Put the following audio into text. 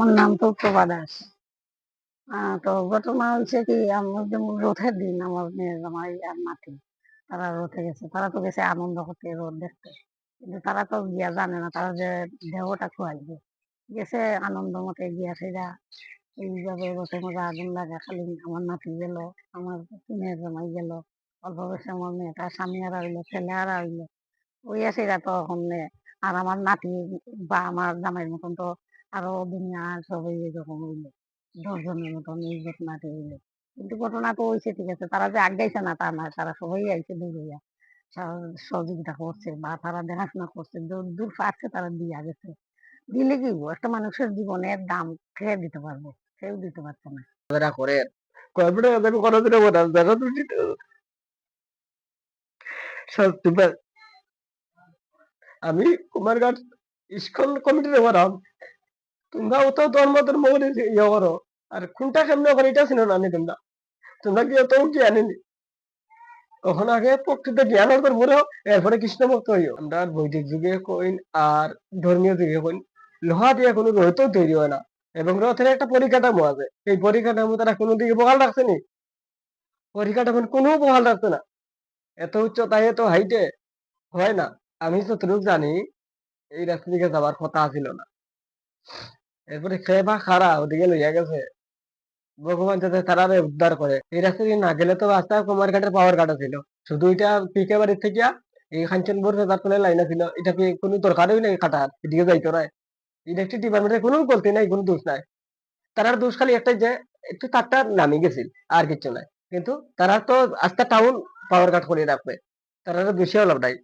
আমার নাম তো প্রভা দাস তো ঘটনা হয়েছে কি যেমন রথের দিন আমার মেয়ের জামাই আর নাতি, তারা রথে গেছে, তারা তো গেছে আনন্দ করতে রথ দেখতে। কিন্তু তারা তো গিয়া জানে না, তারা যে দেহটা খুয়াইবে। গেছে আনন্দ মতে গিয়া সেটা এইভাবে রথে মজা আগুন লাগা, খালি আমার নাতি গেল, আমার মেয়ের জামাই গেল, অল্প বয়সে আমার মেয়েটা স্বামী আর হইল, ছেলে আর হইল। ওই আছে তখন আর আমার নাতি বা আমার জামাইয়ের মতন তো আরও দুনিয়া সবাই এরকম হইল দশজনের মতন এই ঘটনাটি হইল কিন্তু ঘটনা তো হয়েছে ঠিক আছে। তারা যে আগাইছে না তা না, তারা সবাই আইছে দূর হইয়া। সহযোগিতা করছে বা তারা দেখাশোনা করছে। দূর পারছে তারা দিয়া গেছে। দিলে কি? একটা মানুষের জীবনের দাম খেয়ে দিতে পারব, কেউ দিতে পারছে না। এরা করে। কর্পোরেট আমি কোনোদিনও বলা দেখা তো দিতে সত্যি আমি কুমারঘাট ইস্কন কমিটিতে বললাম তোমরা তো ধর্ম ধর্ম করে ইয়ে করো, আর কোনটা কেমনে করে এটা ছিল না তোমরা। তোমরা কি অত জ্ঞানী তখন আগে প্রকৃত জ্ঞান অর্জন করো, এরপরে কৃষ্ণ ভক্ত হইও। আমরা বৈদিক যুগে কইন, আর ধর্মীয় যুগে কইন, লোহা দিয়ে কোনো রথও তৈরি হয় না, এবং রথের একটা পরিকাঠামো আছে। এই পরিকাঠামো তারা কোনো দিকে বহাল রাখছে নি? পরিকাঠামো কোনো বহাল রাখছে না। এত উচ্চতায়, এত হাইটে হয় না। আমি যতটুকু জানি, এই রাস্তা দিকে যাবার কথা ছিল না। এরপরে খেয়ে খারা ওদিকে লইয়া গেছে। ভগবান যাতে তারারে উদ্ধার করে। এই রাস্তা দিয়ে না গেলে তো রাস্তা কুমার ঘাটের পাওয়ার ঘাট ছিল। শুধু এটা পিকে বাড়ির থেকে এই খাঞ্চনপুর তার ফলে লাইন ছিল, এটা কোনো দরকারই নেই কাটার এদিকে যাইতো না ইলেকট্রিক ডিপার্টমেন্টের কোনো গলতি নাই, কোনো দোষ নাই। তারার দোষ খালি একটাই যে, একটু তারটা নামি গেছিল, আর কিছু নাই। কিন্তু তারা তো আস্তে টাউন পাওয়ার কাট করে রাখবে। তারা বেশি লাভ নাই।